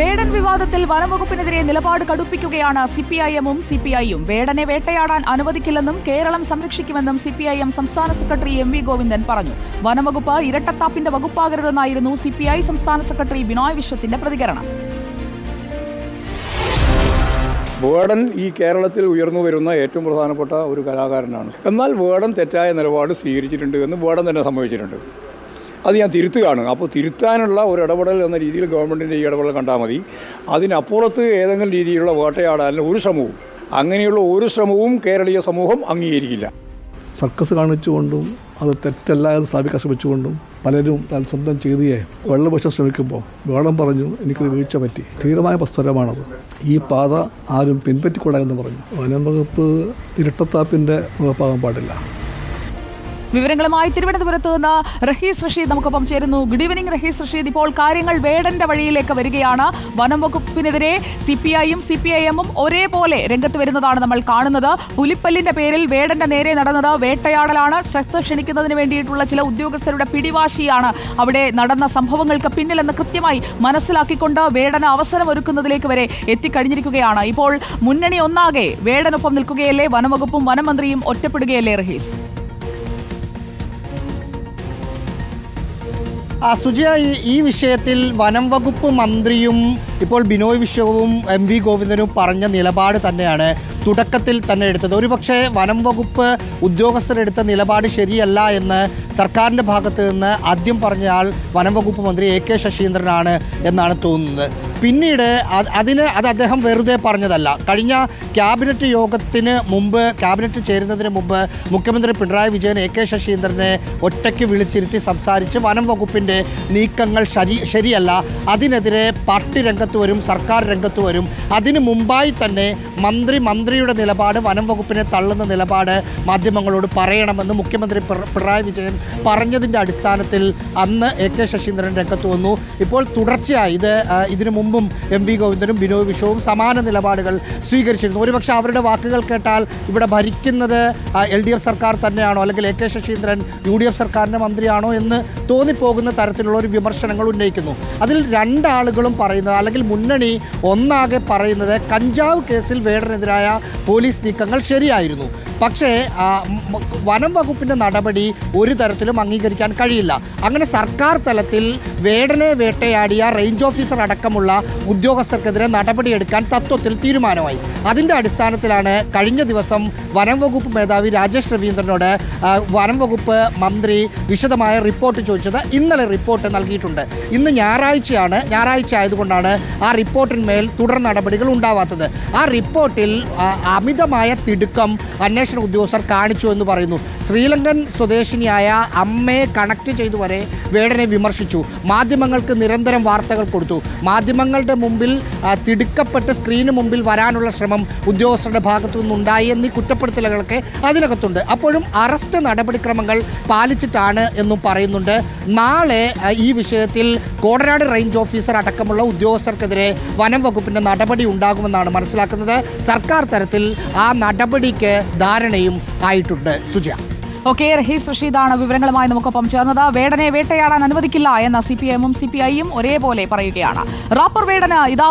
വേടൻ വിവാദത്തിൽ വനംവകുപ്പിനെതിരെ നിലപാട് കടുപ്പിക്കുകയാണ് സിപിഐഎമ്മും സിപിഐയും വേടനെ വേട്ടയാടാൻ അനുവദിക്കില്ലെന്നും കേരളം സംരക്ഷിക്കുമെന്നും സിപിഐഎം സംസ്ഥാന സെക്രട്ടറി എം വി ഗോവിന്ദൻ പറഞ്ഞു. വനംവകുപ്പ് ഇരട്ടത്താപ്പിന്റെ വകുപ്പാകരുതെന്നായിരുന്നു സിപിഐ സംസ്ഥാന സെക്രട്ടറി ബിനോയ് വിശ്വത്തിന്റെ പ്രതികരണം. വേടൻ ഈ കേരളത്തിൽ ഉയർന്നു വരുന്ന ഏറ്റവും പ്രധാനപ്പെട്ട ഒരു കലാകാരനാണ്. എന്നാൽ വേടൻ തെറ്റായ നിലപാട് സ്വീകരിച്ചിട്ടുണ്ട് എന്ന് വേടൻ തന്നെ സംഭവിച്ചിട്ടുണ്ട് അത് ഞാൻ തിരുത്തുകയാണ്. അപ്പോൾ തിരുത്താനുള്ള ഒരു ഇടപെടൽ എന്ന രീതിയിൽ ഗവൺമെന്റിന്റെ ഈ ഇടപെടൽ കണ്ടാൽ മതി. അതിനപ്പുറത്ത് ഏതെങ്കിലും രീതിയിലുള്ള വേട്ടയാടാനുള്ള ഒരു ശ്രമവും അങ്ങനെയുള്ള ഒരു ശ്രമവും കേരളീയ സമൂഹം അംഗീകരിക്കില്ല. സർക്കസ് കാണിച്ചുകൊണ്ടും അത് തെറ്റല്ല എന്ന് സ്ഥാപിക്കാൻ ശ്രമിച്ചുകൊണ്ടും പലരും താൻ സ്വന്തം ചെയ്തിയെ വെള്ളപക്ഷം ശ്രമിക്കുമ്പോൾ വേളം പറഞ്ഞു എനിക്കൊരു വീഴ്ച പറ്റി. ധീരമായ പ്രസ്തരമാണത്. ഈ പാത ആരും പിൻപറ്റിക്കൂടാ എന്ന് പറഞ്ഞു. വനം വകുപ്പ് ഇരട്ടത്താപ്പിന്റെ വകുപ്പാകാൻ പാടില്ല. വിവരങ്ങളുമായി തിരുവനന്തപുരത്ത് നിന്ന് റഹീസ് റഷീദ് നമുക്കൊപ്പം ചേരുന്നു. Good evening Raheez Rasheed. ഇപ്പോൾ കാര്യങ്ങൾ വേടന്റെ വഴിയിലേക്ക് വരികയാണ്. വനം വകുപ്പിനെതിരെ സി പി ഐയും സി പി ഐ എമ്മും ഒരേപോലെ രംഗത്ത് വരുന്നതാണ് നമ്മൾ കാണുന്നത്. പുലിപ്പല്ലിന്റെ പേരിൽ വേടന്റെ നേരെ നടന്നത് വേട്ടയാടലാണ്. ശ്രദ്ധ ക്ഷണിക്കുന്നതിന് വേണ്ടിയിട്ടുള്ള ചില ഉദ്യോഗസ്ഥരുടെ പിടിവാശിയാണ് അവിടെ നടന്ന സംഭവങ്ങൾക്ക് പിന്നിലെന്ന് കൃത്യമായി മനസ്സിലാക്കിക്കൊണ്ട് വേടന അവസരം ഒരുക്കുന്നതിലേക്ക് വരെ എത്തിക്കഴിഞ്ഞിരിക്കുകയാണ്. ഇപ്പോൾ മുന്നണി ഒന്നാകെ വേടനൊപ്പം നിൽക്കുകയല്ലേ? വനംവകുപ്പും വനമന്ത്രിയും ഒറ്റപ്പെടുകയല്ലേ റഹീസ്? സുജയ ഈ വിഷയത്തിൽ വനം വകുപ്പ് മന്ത്രിയും ഇപ്പോൾ ബിനോയ് വിശ്വവും എം വി ഗോവിന്ദനും പറഞ്ഞ നിലപാട് തന്നെയാണ് തുടക്കത്തിൽ തന്നെ എടുത്തത്. ഒരുപക്ഷെ വനം വകുപ്പ് ഉദ്യോഗസ്ഥരെടുത്ത നിലപാട് ശരിയല്ല എന്ന് സർക്കാരിന്റെ ഭാഗത്ത് നിന്ന് ആദ്യം പറഞ്ഞ ആൾ വനം വകുപ്പ് മന്ത്രി എ കെ ശശീന്ദ്രനാണ് എന്നാണ് തോന്നുന്നത്. പിന്നീട് അത് അതിന് അത് അദ്ദേഹം വെറുതെ പറഞ്ഞതല്ല. കഴിഞ്ഞ ക്യാബിനറ്റ് യോഗത്തിന് മുമ്പ് ക്യാബിനറ്റ് ചേരുന്നതിന് മുമ്പ് മുഖ്യമന്ത്രി പിണറായി വിജയൻ എ കെ ശശീന്ദ്രനെ ഒറ്റയ്ക്ക് വിളിച്ചിരുത്തി സംസാരിച്ച് വനം വകുപ്പിന്റെ നീക്കങ്ങൾ ശരി ശരിയല്ല. അതിനെതിരെ പാർട്ടി രംഗത്ത് വരും സർക്കാർ രംഗത്ത് വരും. അതിന് മുമ്പായി തന്നെ മന്ത്രി മന്ത്രിയുടെ നിലപാട് വനം വകുപ്പിനെ തള്ളുന്ന നിലപാട് മാധ്യമങ്ങളോട് പറയണമെന്ന് മുഖ്യമന്ത്രി പിണറായി വിജയൻ പറഞ്ഞതിന്റെ അടിസ്ഥാനത്തിൽ അന്ന് എ കെ ശശീന്ദ്രൻ രംഗത്ത് വന്നു. ഇപ്പോൾ തുടർച്ചയായി ഇത് ഇതിനു മുമ്പും എം വി ഗോവിന്ദനും ബിനോയ് വിശ്വവും സമാന നിലപാടുകൾ സ്വീകരിച്ചിരുന്നു. ഒരുപക്ഷെ അവരുടെ വാക്കുകൾ കേട്ടാൽ ഇവിടെ ഭരിക്കുന്നത് എൽ ഡി എഫ് സർക്കാർ തന്നെയാണോ അല്ലെങ്കിൽ A K Saseendran U D F സർക്കാരിന്റെ മന്ത്രിയാണോ എന്ന് തോന്നിപ്പോകുന്ന തരത്തിലുള്ള ഒരു വിമർശനങ്ങൾ ഉന്നയിക്കുന്നു. അതിൽ രണ്ടാളുകളും പറയുന്നത് അല്ലെങ്കിൽ മുന്നണി ഒന്നാകെ പറയുന്നത് കഞ്ചാവ് കേസിൽ വേടനെതിരായ പോലീസ് നീക്കങ്ങൾ ശരിയായിരുന്നു. പക്ഷേ വനം വകുപ്പിന്റെ നടപടി ഒരു തരത്തിലും അംഗീകരിക്കാൻ കഴിയില്ല. അങ്ങനെ സർക്കാർ തലത്തിൽ വേടനെ വേട്ടയാടിയ റേഞ്ച് ഓഫീസർ അടക്കമുള്ള ഉദ്യോഗസ്ഥർക്കെതിരെ നടപടിയെടുക്കാൻ തത്വത്തിൽ തീരുമാനമായി. അതിന്റെ അടിസ്ഥാനത്തിലാണ് കഴിഞ്ഞ ദിവസം വനം വകുപ്പ് മേധാവി രാജേഷ് രവീന്ദ്രനോട് വനം വകുപ്പ് മന്ത്രി വിശദമായ റിപ്പോർട്ട് ചോദിച്ചത് ഇന്നലെ റിപ്പോർട്ട് നൽകിയിട്ടുണ്ട്. ഇന്ന് ഞായറാഴ്ചയാണ് ഞായറാഴ്ച ആയതുകൊണ്ടാണ് ആ റിപ്പോർട്ടിന്മേൽ തുടർ നടപടികൾ ഉണ്ടാവാത്തത്. ആ റിപ്പോർട്ടിൽ അമിതമായ തിടുക്കം അന്വേഷണ ഉദ്യോഗസ്ഥർ കാണിച്ചു എന്ന് പറയുന്നു. ശ്രീലങ്കൻ സ്വദേശിനിയായ അമ്മയെ കണക്ട് ചെയ്തു വരെ വേടനെ വിമർശിച്ചു. മാധ്യമങ്ങൾക്ക് നിരന്തരം വാർത്തകൾ കൊടുത്തു. മാധ്യമങ്ങളുടെ മുമ്പിൽ തിടുക്കപ്പെട്ട് സ്ക്രീന് മുമ്പിൽ വരാനുള്ള ശ്രമം ഉദ്യോഗസ്ഥരുടെ ഭാഗത്തു നിന്നുണ്ടായി എന്നീ കുറ്റപ്പെടുത്തലുകളൊക്കെ അതിനകത്തുണ്ട്. അപ്പോഴും അറസ്റ്റ് നടപടിക്രമങ്ങൾ പാലിച്ചിട്ടാണ് എന്നും പറയുന്നുണ്ട്. നാളെ ഈ വിഷയത്തിൽ കോടനാട് റേഞ്ച് ഓഫീസർ അടക്കമുള്ള ഉദ്യോഗസ്ഥർക്കെതിരെ വനം വകുപ്പിന്റെ നടപടി ഉണ്ടാകുമെന്നാണ് മനസ്സിലാക്കുന്നത്. സർക്കാർ തരത്തിൽ ആ നടപടിക്ക് ധാരണയും ആയിട്ടുണ്ട്. സുജ ഓക്കെ റഹീസ് റഷീദാണ് വിവരങ്ങളുമായി നമുക്കൊപ്പം ചേർന്നത്. വേടനെ വേട്ടയാടാൻ അനുവദിക്കില്ല എന്ന സി പി എമ്മും സി പി ഐയും ഒരേപോലെ പറയുകയാണ്. റാപ്പർ വേടന് ഇതാ